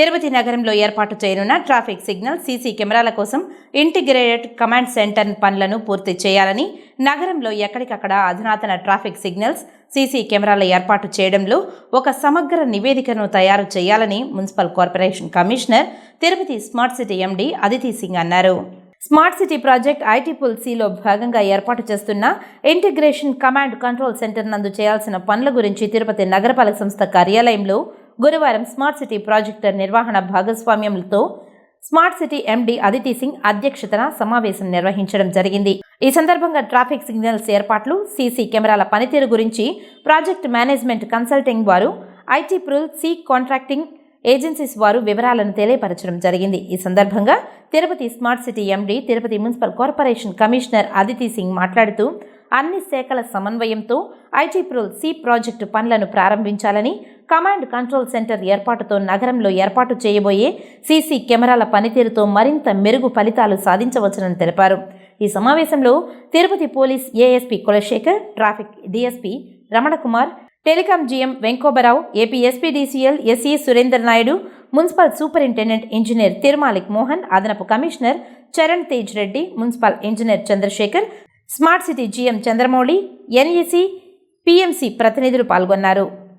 తిరుపతి నగరంలో ఏర్పాటు చేయనున్న ట్రాఫిక్ సిగ్నల్ సీసీ కెమెరాల కోసం ఇంటిగ్రేటెడ్ కమాండ్ సెంటర్ పనులను పూర్తి చేయాలని నగరంలో ఎక్కడికక్కడ అధునాతన ట్రాఫిక్ సిగ్నల్స్ సీసీ కెమెరాల ఏర్పాటు చేయడంలో ఒక సమగ్ర నివేదికను తయారు చేయాలని municipal corporation commissioner Tirupati smart city MD Aditi Singh అన్నారు. స్మార్ట్ సిటీ ప్రాజెక్ట్ ఐటీ పుల్సీలో భాగంగా ఏర్పాటు చేస్తున్న ఇంటిగ్రేషన్ కమాండ్ కంట్రోల్ సెంటర్ నందు చేయాల్సిన పనుల గురించి తిరుపతి నగరపాలక సంస్థ కార్యాలయంలో గురువారం స్మార్ట్ సిటీ ప్రాజెక్టు నిర్వహణ భాగస్వామ్యంతో smart city MD Aditi Singh అధ్యక్షతన సమావేశం నిర్వహించడం జరిగింది. ఈ సందర్భంగా ట్రాఫిక్ సిగ్నల్స్ ఏర్పాట్లు సీసీ కెమెరాల పనితీరు గురించి ప్రాజెక్ట్ మేనేజ్మెంట్ కన్సల్టింగ్ వారు ఐటీ ప్రూల్ సి కాంట్రాక్టింగ్ ఏజెన్సీస్ వారు వివరాలను తెలియపరచడం జరిగింది. ఈ సందర్భంగా Tirupati smart city MD Tirupati municipal corporation commissioner Aditi Singh మాట్లాడుతూ అన్ని శాఖల సమన్వయంతో ఐటీ ప్రూల్ సి ప్రాజెక్టు పనులను ప్రారంభించాలని కమాండ్ కంట్రోల్ సెంటర్ ఏర్పాటుతో నగరంలో ఏర్పాటు చేయబోయే సీసీ కెమెరాల పనితీరుతో మరింత మెరుగు ఫలితాలు సాధించవచ్చునని తెలిపారు. ఈ సమావేశంలో Tirupati police ASP Kulasekhar traffic DSP Ramanakumar telecom GM Venkobarao AP SPDCL SE Surender Naidu municipal superintendent engineer Thirumalik Mohan అదనపు commissioner Charan Tej Reddy municipal engineer Chandrasekhar smart city GM Chandramouli NEC PMC ప్రతినిధులు పాల్గొన్నారు.